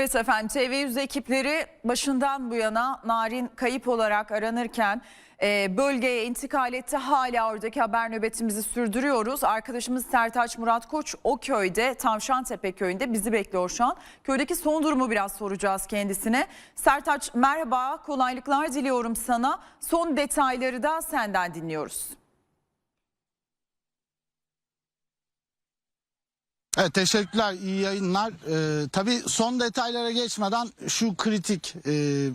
Evet efendim TV100 ekipleri başından bu yana Narin kayıp olarak aranırken e, bölgeye intikal etti. Hala oradaki haber nöbetimizi sürdürüyoruz. Arkadaşımız Sertaç Murat Koç o köyde Tavşantepe köyünde bizi bekliyor şu an. Köydeki son durumu biraz soracağız kendisine. Sertaç merhaba kolaylıklar diliyorum sana. Son detayları da senden dinliyoruz. Evet teşekkürler iyi yayınlar. Ee, tabii son detaylara geçmeden şu kritik e,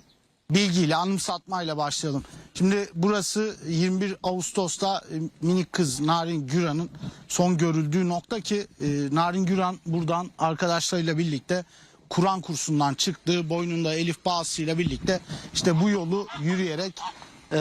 bilgiyle anımsatmayla başlayalım. Şimdi burası 21 Ağustos'ta e, minik kız Narin Güran'ın son görüldüğü nokta ki e, Narin Güran buradan arkadaşlarıyla birlikte Kur'an kursundan çıktı. Boynunda Elif bağısıyla birlikte işte bu yolu yürüyerek e,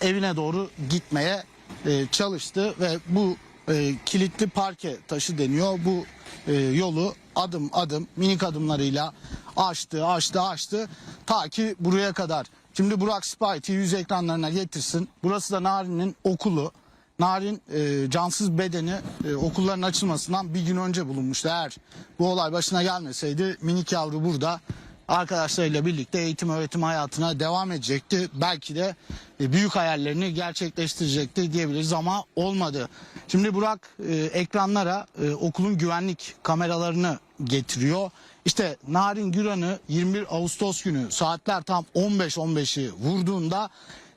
evine doğru gitmeye e, çalıştı ve bu e, kilitli parke taşı deniyor. Bu e, yolu adım adım minik adımlarıyla açtı açtı açtı ta ki buraya kadar. Şimdi Burak Spy TV yüz ekranlarına getirsin. Burası da Narin'in okulu. Narin e, cansız bedeni e, okulların açılmasından bir gün önce bulunmuştu. Eğer bu olay başına gelmeseydi minik yavru burada arkadaşlarıyla birlikte eğitim öğretim hayatına devam edecekti. Belki de e, büyük hayallerini gerçekleştirecekti diyebiliriz ama olmadı. Şimdi Burak e, ekranlara e, okulun güvenlik kameralarını getiriyor. İşte Narin Güran'ı 21 Ağustos günü saatler tam 15-15'i vurduğunda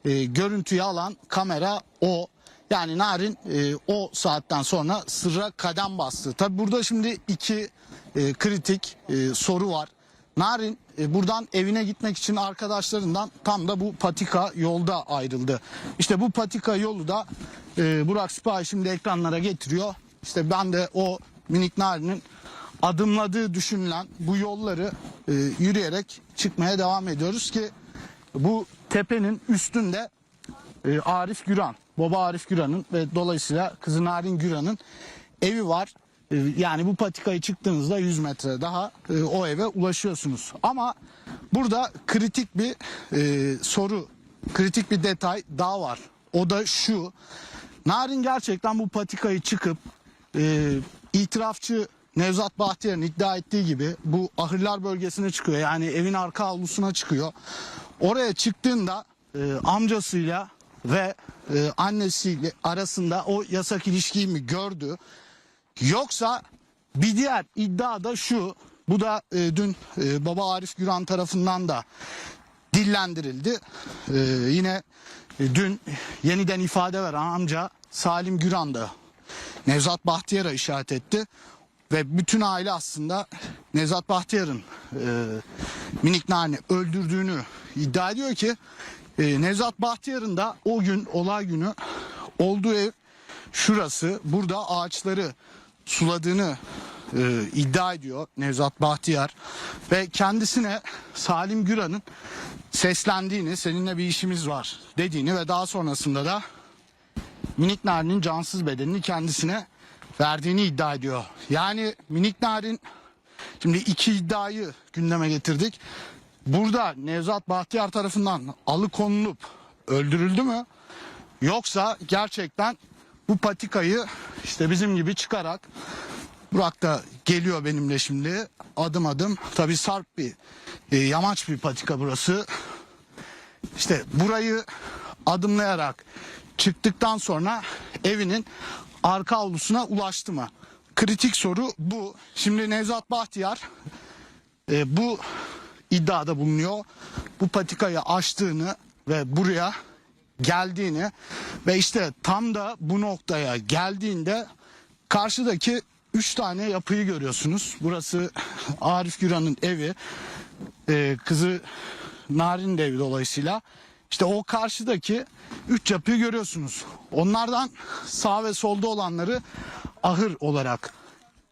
e, görüntüyü alan kamera o. Yani Narin e, o saatten sonra sırra kadem bastı. Tabi burada şimdi iki e, kritik e, soru var. Narin e, buradan evine gitmek için arkadaşlarından tam da bu patika yolda ayrıldı. İşte bu patika yolu da e, Burak Sipahi şimdi ekranlara getiriyor. İşte ben de o minik Narin'in adımladığı düşünülen bu yolları e, yürüyerek çıkmaya devam ediyoruz ki bu tepenin üstünde Arif Güran, baba Arif Güran'ın ve dolayısıyla kızı Narin Güran'ın evi var. E, yani bu patikayı çıktığınızda 100 metre daha e, o eve ulaşıyorsunuz. Ama burada kritik bir e, soru, kritik bir detay daha var. O da şu. Narin gerçekten bu patikayı çıkıp e, itirafçı Nevzat Bahtiyar'ın iddia ettiği gibi bu ahırlar bölgesine çıkıyor. Yani evin arka avlusuna çıkıyor. Oraya çıktığında e, amcasıyla ve e, annesiyle arasında o yasak ilişkiyi mi gördü? Yoksa bir diğer iddia da şu. Bu da e, dün e, baba Arif Güran tarafından da dillendirildi. E, yine e, dün yeniden ifade veren amca Salim Güran da Nevzat Bahtiyar'a işaret etti. Ve bütün aile aslında Nevzat Bahtiyar'ın e, minik Narin'i öldürdüğünü iddia ediyor ki e, Nevzat Bahtiyar'ın da o gün olay günü olduğu ev şurası. Burada ağaçları suladığını e, iddia ediyor Nevzat Bahtiyar ve kendisine Salim Güran'ın seslendiğini, seninle bir işimiz var dediğini ve daha sonrasında da minik Narin'in cansız bedenini kendisine verdiğini iddia ediyor. Yani minik Narin şimdi iki iddiayı gündeme getirdik. Burada Nevzat Bahtiyar tarafından alıkonulup öldürüldü mü? Yoksa gerçekten bu patikayı işte bizim gibi çıkarak Burak da geliyor benimle şimdi adım adım. Tabi sarp bir e, yamaç bir patika burası. İşte burayı adımlayarak çıktıktan sonra evinin arka avlusuna ulaştı mı? Kritik soru bu. Şimdi Nevzat Bahtiyar e, bu iddiada bulunuyor. Bu patikayı açtığını ve buraya geldiğini ve işte tam da bu noktaya geldiğinde karşıdaki üç tane yapıyı görüyorsunuz. Burası Arif Güran'ın evi. Ee, kızı Narin evi dolayısıyla. İşte o karşıdaki üç yapıyı görüyorsunuz. Onlardan sağ ve solda olanları ahır olarak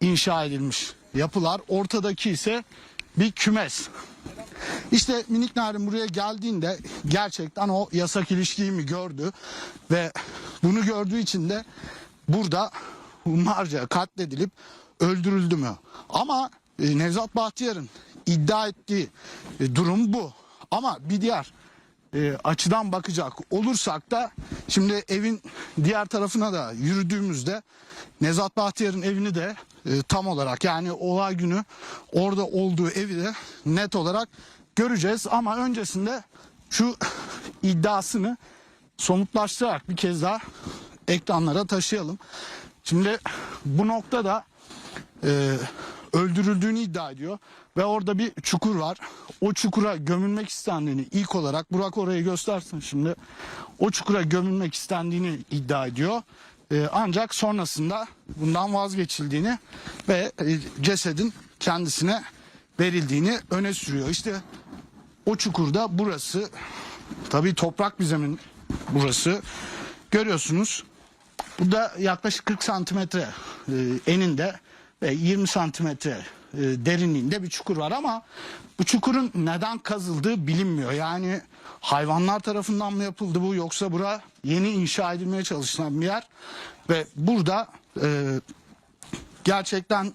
inşa edilmiş yapılar. Ortadaki ise bir kümes. İşte minik Narin buraya geldiğinde gerçekten o yasak ilişkiyi mi gördü ve bunu gördüğü için de burada hunharca katledilip öldürüldü mü? Ama e, Nevzat Bahtiyar'ın iddia ettiği e, durum bu. Ama bir diğer e, açıdan bakacak olursak da şimdi evin diğer tarafına da yürüdüğümüzde Nezat Bahtiyar'ın evini de e, tam olarak yani olay günü orada olduğu evi de net olarak göreceğiz ama öncesinde şu iddiasını somutlaştırarak bir kez daha ekranlara taşıyalım. Şimdi bu noktada e, öldürüldüğünü iddia ediyor ve orada bir çukur var. O çukura gömülmek istendiğini ilk olarak Burak orayı göstersin şimdi. O çukura gömülmek istendiğini iddia ediyor. E, ancak sonrasında bundan vazgeçildiğini ve e, cesedin kendisine verildiğini öne sürüyor. İşte o çukurda burası tabii toprak bir burası. Görüyorsunuz. Burada yaklaşık 40 santimetre e, eninde 20 santimetre e, derinliğinde bir çukur var ama bu çukurun neden kazıldığı bilinmiyor. Yani hayvanlar tarafından mı yapıldı bu yoksa bura yeni inşa edilmeye çalışılan bir yer ve burada e, gerçekten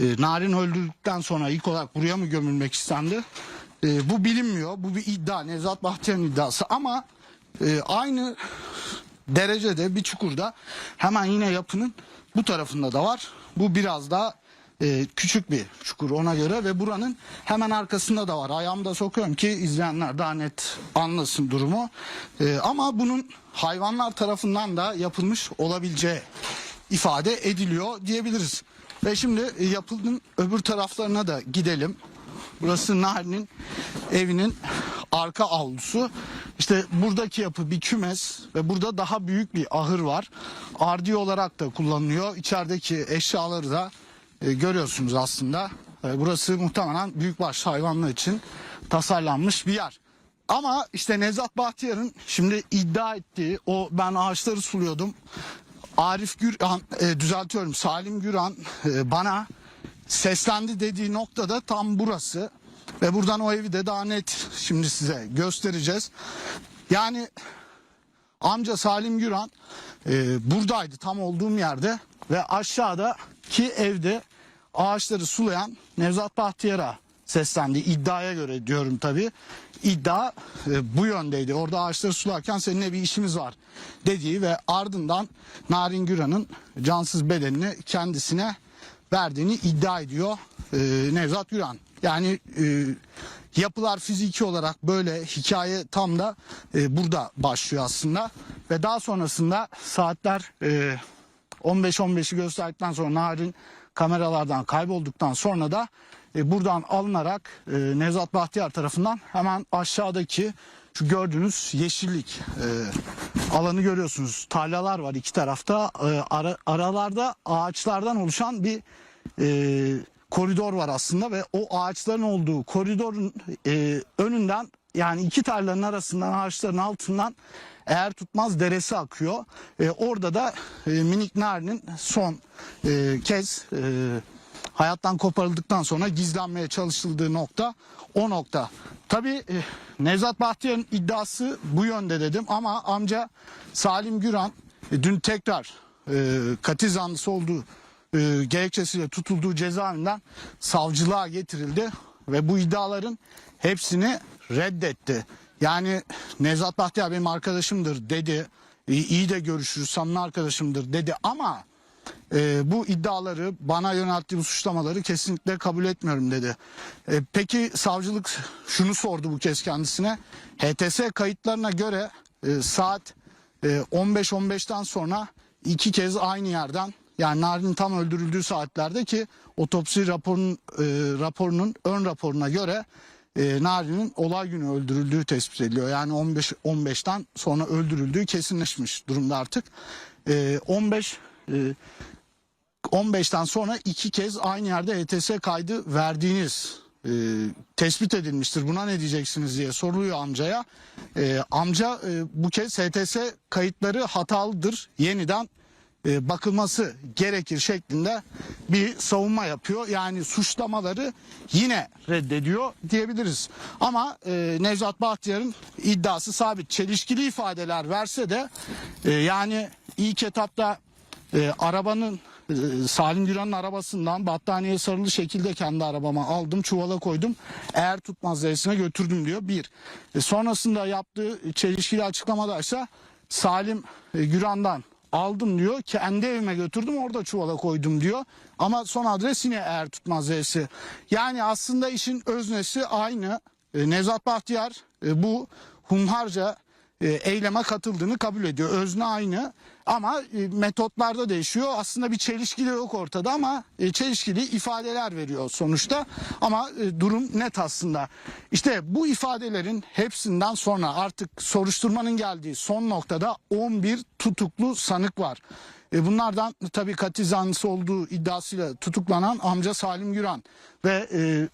e, Narin öldürdükten sonra ilk olarak buraya mı gömülmek istendi? E, bu bilinmiyor. Bu bir iddia. Nevzat Bahtiyar'ın iddiası ama e, aynı derecede bir çukurda hemen yine yapının bu tarafında da var. Bu biraz daha e, küçük bir çukur ona göre ve buranın hemen arkasında da var. Ayağımı da sokuyorum ki izleyenler daha net anlasın durumu. E, ama bunun hayvanlar tarafından da yapılmış olabileceği ifade ediliyor diyebiliriz. Ve şimdi yapının öbür taraflarına da gidelim. Burası Narin'in evinin arka avlusu. İşte buradaki yapı bir kümes ve burada daha büyük bir ahır var. Ardi olarak da kullanılıyor. İçerideki eşyaları da e, görüyorsunuz aslında. E, burası muhtemelen büyükbaş hayvanlar için tasarlanmış bir yer. Ama işte Nevzat Bahtiyar'ın şimdi iddia ettiği o ben ağaçları suluyordum. Arif Güran e, düzeltiyorum Salim Güran e, bana seslendi dediği noktada tam burası. Ve buradan o evi de daha net şimdi size göstereceğiz. Yani amca Salim Güran e, buradaydı tam olduğum yerde ve aşağıdaki evde ağaçları sulayan Nevzat Bahtiyar'a seslendi. İddiaya göre diyorum tabi. İddia e, bu yöndeydi. Orada ağaçları sularken seninle bir işimiz var dediği ve ardından Narin Güran'ın cansız bedenini kendisine verdiğini iddia ediyor e, Nevzat Güran. Yani e, yapılar fiziki olarak böyle hikaye tam da e, burada başlıyor aslında ve daha sonrasında saatler e, 15-15'i gösterdikten sonra Narin kameralardan kaybolduktan sonra da e, buradan alınarak e, Nevzat Bahtiyar tarafından hemen aşağıdaki şu gördüğünüz yeşillik e, alanı görüyorsunuz. Tarlalar var iki tarafta. E, ara- aralarda ağaçlardan oluşan bir e, koridor var aslında ve o ağaçların olduğu koridorun e, önünden yani iki tarlanın arasından ağaçların altından eğer tutmaz deresi akıyor. E, orada da e, minik Nari'nin son e, kez e, hayattan koparıldıktan sonra gizlenmeye çalışıldığı nokta o nokta. Tabii e, Nevzat Bahtiyar'ın iddiası bu yönde dedim ama amca Salim Güran e, dün tekrar e, katil zanlısı olduğu e, gerekçesiyle tutulduğu cezaevinden savcılığa getirildi ve bu iddiaların hepsini reddetti. Yani Nevzat Bahtiyar benim arkadaşımdır dedi. E, iyi de görüşürüz samimi arkadaşımdır dedi ama e, bu iddiaları bana yönelttiği bu suçlamaları kesinlikle kabul etmiyorum dedi. E, peki savcılık şunu sordu bu kez kendisine. HTS kayıtlarına göre e, saat e, 15-15'ten sonra iki kez aynı yerden yani Narin'in tam öldürüldüğü saatlerde ki otopsi raporunun e, raporunun ön raporuna göre e, Narin'in olay günü öldürüldüğü tespit ediliyor. Yani 15 15'ten sonra öldürüldüğü kesinleşmiş durumda artık. E, 15 e, 15'ten sonra iki kez aynı yerde ETS kaydı verdiğiniz e, tespit edilmiştir. Buna ne diyeceksiniz diye soruluyor amcaya. E, amca e, bu kez HTS kayıtları hatalıdır. Yeniden e, bakılması gerekir şeklinde bir savunma yapıyor. Yani suçlamaları yine reddediyor diyebiliriz. Ama e, Nevzat Bahtiyar'ın iddiası sabit. Çelişkili ifadeler verse de e, yani ilk etapta e, arabanın e, Salim Güran'ın arabasından battaniye sarılı şekilde kendi arabama aldım. Çuvala koydum. Eğer tutmaz dersine götürdüm diyor. Bir. E, sonrasında yaptığı çelişkili açıklamada ise Salim e, Güran'dan aldım diyor. Kendi evime götürdüm orada çuvala koydum diyor. Ama son adres yine eğer tutmaz Z'si. Yani aslında işin öznesi aynı. E, Nevzat Bahtiyar e, bu hunharca e, eyleme katıldığını kabul ediyor. Özne aynı ama e, metotlarda değişiyor. Aslında bir çelişki de yok ortada ama e, çelişkili ifadeler veriyor sonuçta. Ama e, durum net aslında. İşte bu ifadelerin hepsinden sonra artık soruşturmanın geldiği son noktada 11 tutuklu sanık var. E, bunlardan tabii katil zanlısı olduğu iddiasıyla tutuklanan amca Salim Güran ve e,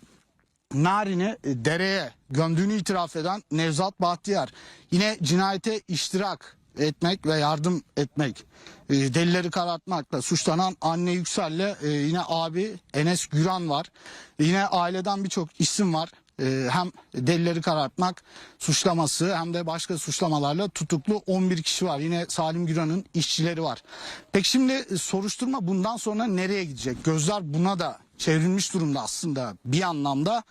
Narin'i e, dereye gömdüğünü itiraf eden Nevzat Bahtiyar. Yine cinayete iştirak etmek ve yardım etmek, e, delilleri karartmakla suçlanan anne Yüksel'le e, yine abi Enes Güran var. Yine aileden birçok isim var. E, Hem delilleri karartmak suçlaması hem de başka suçlamalarla tutuklu 11 kişi var. Yine Salim Güran'ın işçileri var. Peki şimdi e, soruşturma bundan sonra nereye gidecek? Gözler buna da çevrilmiş durumda aslında bir anlamda.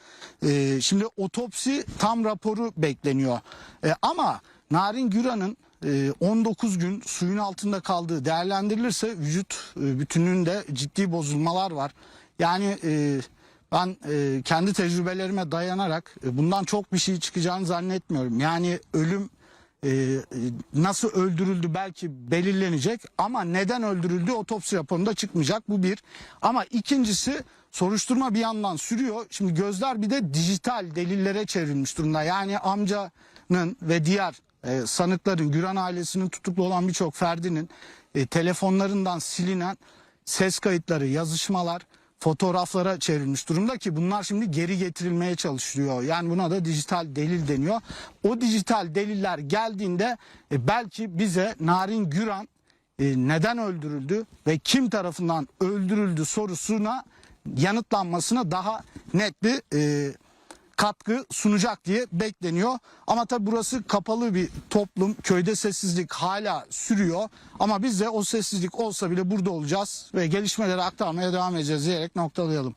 Ee, şimdi otopsi tam raporu bekleniyor. Ee, ama Narin Güran'ın e, 19 gün suyun altında kaldığı değerlendirilirse vücut e, bütünlüğünde ciddi bozulmalar var. Yani e, ben e, kendi tecrübelerime dayanarak e, bundan çok bir şey çıkacağını zannetmiyorum. Yani ölüm e, e, nasıl öldürüldü belki belirlenecek ama neden öldürüldü otopsi raporunda çıkmayacak bu bir. Ama ikincisi soruşturma bir yandan sürüyor. Şimdi gözler bir de dijital delillere çevrilmiş durumda. Yani amcanın ve diğer e, sanıkların Güran ailesinin tutuklu olan birçok ferdinin e, telefonlarından silinen ses kayıtları, yazışmalar fotoğraflara çevrilmiş durumda ki bunlar şimdi geri getirilmeye çalışılıyor. Yani buna da dijital delil deniyor. O dijital deliller geldiğinde e, belki bize Narin Güran e, neden öldürüldü ve kim tarafından öldürüldü sorusuna yanıtlanmasına daha net bir e, katkı sunacak diye bekleniyor. Ama tabi burası kapalı bir toplum. Köyde sessizlik hala sürüyor. Ama biz de o sessizlik olsa bile burada olacağız ve gelişmeleri aktarmaya devam edeceğiz diyerek noktalayalım.